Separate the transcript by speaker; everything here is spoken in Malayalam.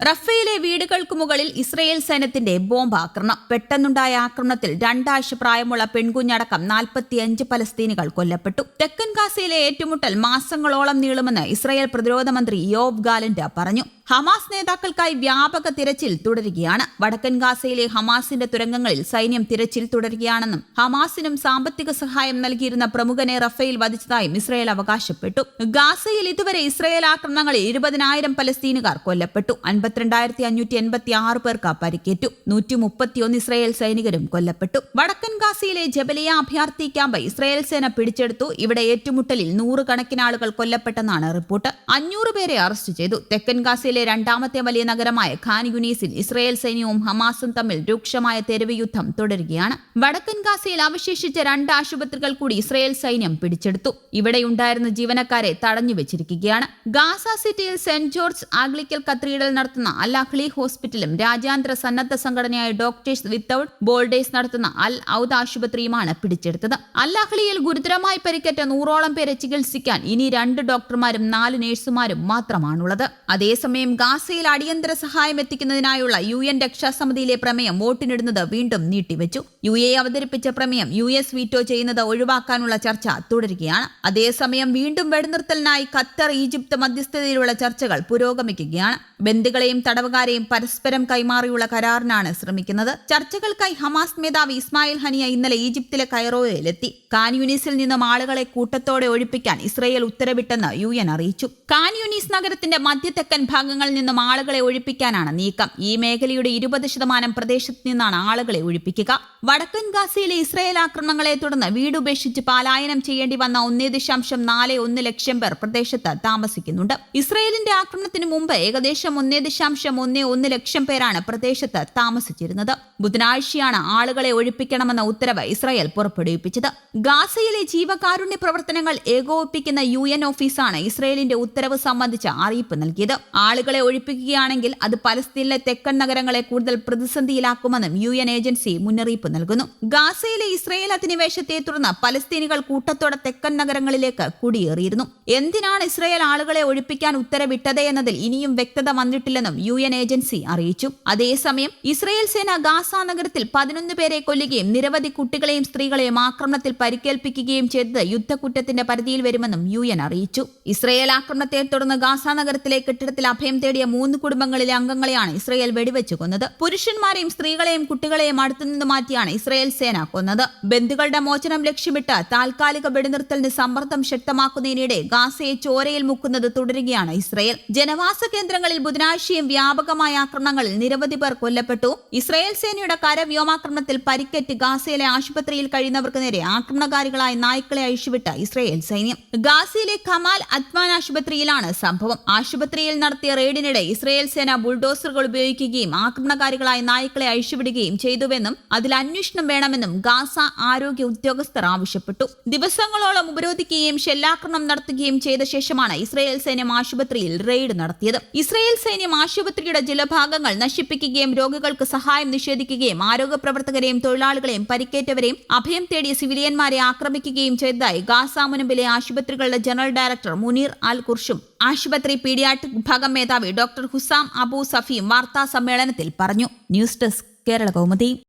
Speaker 1: റഫേലെ വീടുകൾക്ക് മുകളിൽ ഇസ്രയേൽ സൈന്യത്തിന്റെ ബോംബ് ആക്രമണം പെട്ടെന്നുണ്ടായ ആക്രമണത്തിൽ രണ്ടാഴ്ച പ്രായമുള്ള പെൺകുഞ്ഞടക്കം നാൽപ്പത്തിയഞ്ച് പലസ്തീനികൾ കൊല്ലപ്പെട്ടു. തെക്കൻ ഗാസയിലെ ഏറ്റുമുട്ടൽ മാസങ്ങളോളം നീളുമെന്ന് ഇസ്രയേൽ പ്രതിരോധ മന്ത്രി യോബ് ഗാലന്റ് പറഞ്ഞു. ഹമാസ് നേതാക്കൾക്കായി വ്യാപക തിരച്ചിൽ തുടരുകയാണ്. വടക്കൻ ഗാസയിലെ ഹമാസിന്റെ തുരങ്കങ്ങളിൽ സൈന്യം തിരച്ചിൽ തുടരുകയാണെന്നും ഹമാസിനും സാമ്പത്തിക സഹായം നൽകിയിരുന്ന പ്രമുഖനെ റഫേൽ വധിച്ചതായും ഇസ്രയേൽ അവകാശപ്പെട്ടു. ഗാസയിൽ ഇതുവരെ ഇസ്രയേൽ ആക്രമണങ്ങളിൽ ഇരുപതിനായിരം പലസ്തീനുകാർ കൊല്ലപ്പെട്ടു. അൻപത്തിരണ്ടായിരത്തി അഞ്ഞൂറ്റി എൺപത്തി ആറ് പേർക്ക് പരിക്കേറ്റു. നൂറ്റി മുപ്പത്തിയൊന്ന് ഇസ്രയേൽ സൈനികരും കൊല്ലപ്പെട്ടു. വടക്കൻ ഗാസയിലെ ജബലിയ അഭയാർത്ഥി ക്യാമ്പ് ഇസ്രയേൽ സേന പിടിച്ചെടുത്തു. ഇവിടെ ഏറ്റുമുട്ടലിൽ നൂറുകണക്കിന് ആളുകൾ കൊല്ലപ്പെട്ടെന്നാണ് റിപ്പോർട്ട്. അഞ്ഞൂറ് പേരെ അറസ്റ്റ് ചെയ്തു. തെക്കൻ ഗാസയിലെ രണ്ടാമത്തെ വലിയ നഗരമായ ഖാൻ യുനീസിൽ ഇസ്രയേൽ സൈന്യവും ഹമാസും തമ്മിൽ രൂക്ഷമായ തെരുവ് യുദ്ധം തുടരുകയാണ്. വടക്കൻ ഗാസയിൽ അവശേഷിച്ച രണ്ട് ആശുപത്രികൾ കൂടി ഇസ്രയേൽ സൈന്യം പിടിച്ചെടുത്തു. ഇവിടെയുണ്ടായിരുന്ന ജീവനക്കാരെ തടഞ്ഞു വെച്ചിരിക്കുകയാണ്. ഗാസ സിറ്റിയിൽ സെന്റ് ജോർജ് ആഗ്ലിക്കൽ കത്രീഡൽ നടത്തുന്ന അൽ അഹ്ലി ഹോസ്പിറ്റലും രാജ്യാന്തര സന്നദ്ധ സംഘടനയായ ഡോക്ടേഴ്സ് വിത്തൌട്ട് ബോൾഡേഴ്സ് നടത്തുന്ന അൽ ഔദ് ആശുപത്രിയുമാണ് പിടിച്ചെടുത്തത്. അൽ അഹ്ലിയിൽ ഗുരുതരമായി പരിക്കേറ്റ നൂറോളം പേരെ ചികിത്സിക്കാൻ ഇനി രണ്ട് ഡോക്ടർമാരും നാല് നഴ്സുമാരും മാത്രമാണുള്ളത്. അതേസമയം ഗാസയിൽ അടിയന്തര സഹായം എത്തിക്കുന്നതിനായുള്ള യു എൻ രക്ഷാസമിതിയിലെ പ്രമേയം വോട്ടിനിടുന്നത് വീണ്ടും നീട്ടിവെച്ചു. യു എ അവതരിപ്പിച്ച പ്രമേയം യു എസ് വീറ്റോ ചെയ്യുന്നത് ഒഴിവാക്കാനുള്ള ചർച്ച തുടരുകയാണ്. അതേസമയം വീണ്ടും വെടിനിർത്തലിനായി ഖത്തർ ഈജിപ്ത് മധ്യസ്ഥതയിലുള്ള ചർച്ചകൾ പുരോഗമിക്കുകയാണ്. ബന്ദികളെയും തടവുകാരെയും പരസ്പരം കൈമാറിയുള്ള കരാറിനാണ് ശ്രമിക്കുന്നത്. ചർച്ചകൾക്കായി ഹമാസ് മേധാവി ഇസ്മായിൽ ഹനിയ ഇന്നലെ ഈജിപ്തിലെ കൈറോയിലെത്തി കാൻ യൂനീസിൽ നിന്നും ആളുകളെ കൂട്ടത്തോടെ ഒഴിപ്പിക്കാൻ ഇസ്രയേൽ ഉത്തരവിട്ടെന്ന് യു എൻ അറിയിച്ചു. കാൻ യൂനീസ് നഗരത്തിന്റെ മധ്യതെക്കൻ ഭാഗങ്ങളിൽ നിന്നും ആളുകളെ ഒഴിപ്പിക്കാനാണ് നീക്കം. ഈ മേഖലയുടെ ഇരുപത് ശതമാനം പ്രദേശത്ത് നിന്നാണ് ആളുകളെ ഒഴിപ്പിക്കുക. വടക്കൻ ഗാസയിലെ ഇസ്രയേൽ ആക്രമണങ്ങളെ തുടർന്ന് വീടുപേക്ഷിച്ച് പലായനം ചെയ്യേണ്ടി വന്ന ഒന്നേ ദശാംശം നാല് ഒന്ന് ലക്ഷം പേർ പ്രദേശത്ത് താമസിക്കുന്നുണ്ട്. ഇസ്രയേലിന്റെ ആക്രമണത്തിന് മുമ്പ് ഏകദേശം ഒന്നേ ദശാംശം ഒന്നേ ഒന്ന് ലക്ഷം പേരാണ് പ്രദേശത്ത് താമസിച്ചിരുന്നത്. ബുധനാഴ്ചയാണ് ആളുകളെ ഒഴിപ്പിക്കണമെന്ന ഉത്തരവ് ഇസ്രായേൽ പുറപ്പെടുവിപ്പിച്ചത്. ഗാസയിലെ ജീവകാരുണ്യ പ്രവർത്തനങ്ങൾ ഏകോപിപ്പിക്കുന്ന യു എൻ ഓഫീസാണ് ഇസ്രയേലിന്റെ ഉത്തരവ് സംബന്ധിച്ച അറിയിപ്പ് നൽകിയത്. ആളുകളെ ഒഴിപ്പിക്കുകയാണെങ്കിൽ അത് പലസ്തീനിലെ തെക്കൻ നഗരങ്ങളെ കൂടുതൽ പ്രതിസന്ധിയിലാക്കുമെന്നും യു എൻ ഏജൻസി മുന്നറിയിപ്പ് നൽകുന്നു. ഗാസയിലെ ഇസ്രയേൽ അധിനിവേശത്തെ തുടർന്ന് പലസ്തീനികൾ കൂട്ടത്തോടെ തെക്കൻ നഗരങ്ങളിലേക്ക് കുടിയേറിയിരുന്നു. എന്തിനാണ് ഇസ്രയേൽ ആളുകളെ ഒഴിപ്പിക്കാൻ ഉത്തരവിട്ടത് എന്നതിൽ ഇനിയും വ്യക്തത വന്നിട്ടില്ലെന്നും യു എൻ ഏജൻസി അറിയിച്ചു. അതേസമയം ഇസ്രയേൽ സേന ഗാസ നഗരത്തിൽ പതിനൊന്ന് പേരെ കൊല്ലുകയും നിരവധി കുട്ടികളെയും സ്ത്രീകളെയും ആക്രമണത്തിൽ പരിക്കേൽപ്പിക്കുകയും ചെയ്തത് യുദ്ധക്കുറ്റത്തിന്റെ പരിധിയിൽ വരുമെന്നും യു എൻ അറിയിച്ചു. ഇസ്രയേൽ ആക്രമണത്തെ തുടർന്ന് ഗാസ നഗരത്തിലെ കെട്ടിടത്തിൽ അഭയം തേടിയ മൂന്ന് കുടുംബങ്ങളിലെ അംഗങ്ങളെയാണ് ഇസ്രയേൽ വെടിവെച്ച് കൊന്നത്. പുരുഷന്മാരെയും സ്ത്രീകളെയും കുട്ടികളെയും അടുത്തുനിന്ന് മാറ്റിയാണ് ഇസ്രയേൽ സേന കൊന്നത്. ബന്ധുക്കളുടെ മോചനം ലക്ഷ്യമിട്ട് താൽക്കാലിക വെടിനിർത്തലിന് സമ്മർദ്ദം ശക്തമാക്കുന്നതിനിടെ ഗാസയെ ചോരയിൽ മുക്കുന്നത് തുടരുകയാണ് ഇസ്രയേൽ. ജനവാസ കേന്ദ്രങ്ങളിൽ ബുധനാഴ്ചയും വ്യാപകമായ ആക്രമണങ്ങളിൽ നിരവധി പേർ കൊല്ലപ്പെട്ടു. ഇസ്രയേൽ സേനയുടെ കരവ്യോമാക്രമണത്തിൽ പരിക്കേറ്റ് ഗാസയിലെ ആശുപത്രിയിൽ കഴിയുന്നവർക്ക് നേരെ ആക്രമണകാരികളായ നായ്ക്കളെ അഴിച്ചുവിട്ട ഇസ്രയേൽ സൈന്യം. ഗാസയിലെ ഖമാൽ അത്മാൻ ആശുപത്രിയിലാണ് സംഭവം. ആശുപത്രിയിൽ നടത്തിയ റെയ്ഡിനിടെ ഇസ്രയേൽ സേന ബുൾഡോസറുകൾ ഉപയോഗിക്കുകയും ആക്രമണകാരികളായ നായ്ക്കളെ അഴിച്ചുവിടുകയും ചെയ്തുവെന്നും അതിൽ അന്വേഷണം വേണമെന്നും ഗാസ ആരോഗ്യ ഉദ്യോഗസ്ഥർ ആവശ്യപ്പെട്ടു. ദിവസങ്ങളോളം ഉപരോധിക്കുകയും ഷെല്ലാക്രമണം നടത്തുകയും ചെയ്ത ശേഷമാണ് ഇസ്രയേൽ സൈന്യം ആശുപത്രിയിൽ റെയ്ഡ് നടത്തിയത്. ഇസ്രയേൽ സൈന്യം ആശുപത്രിയുടെ ഭാഗങ്ങൾ നശിപ്പിക്കുകയും രോഗികൾക്ക് സഹായം നിഷേധിക്കുകയും ആരോഗ്യ പ്രവർത്തകരെയും തൊഴിലാളികളെയും പരിക്കേറ്റവരെയും അഭയം തേടിയ സിവിലിയന്മാരെ ആക്രമിക്കുകയും ചെയ്തതായി ഗാസ മുനമ്പിലെ ആശുപത്രികളുടെ ജനറൽ ഡയറക്ടർ മുനീർ അൽ കുർഷും ആശുപത്രി പീഡിയാട്രിക് വിഭാഗം മേധാവി ഡോക്ടർ ഹുസാം അബു സഫീം വാർത്താ സമ്മേളനത്തിൽ പറഞ്ഞു. News desk Kerala Kaumudi.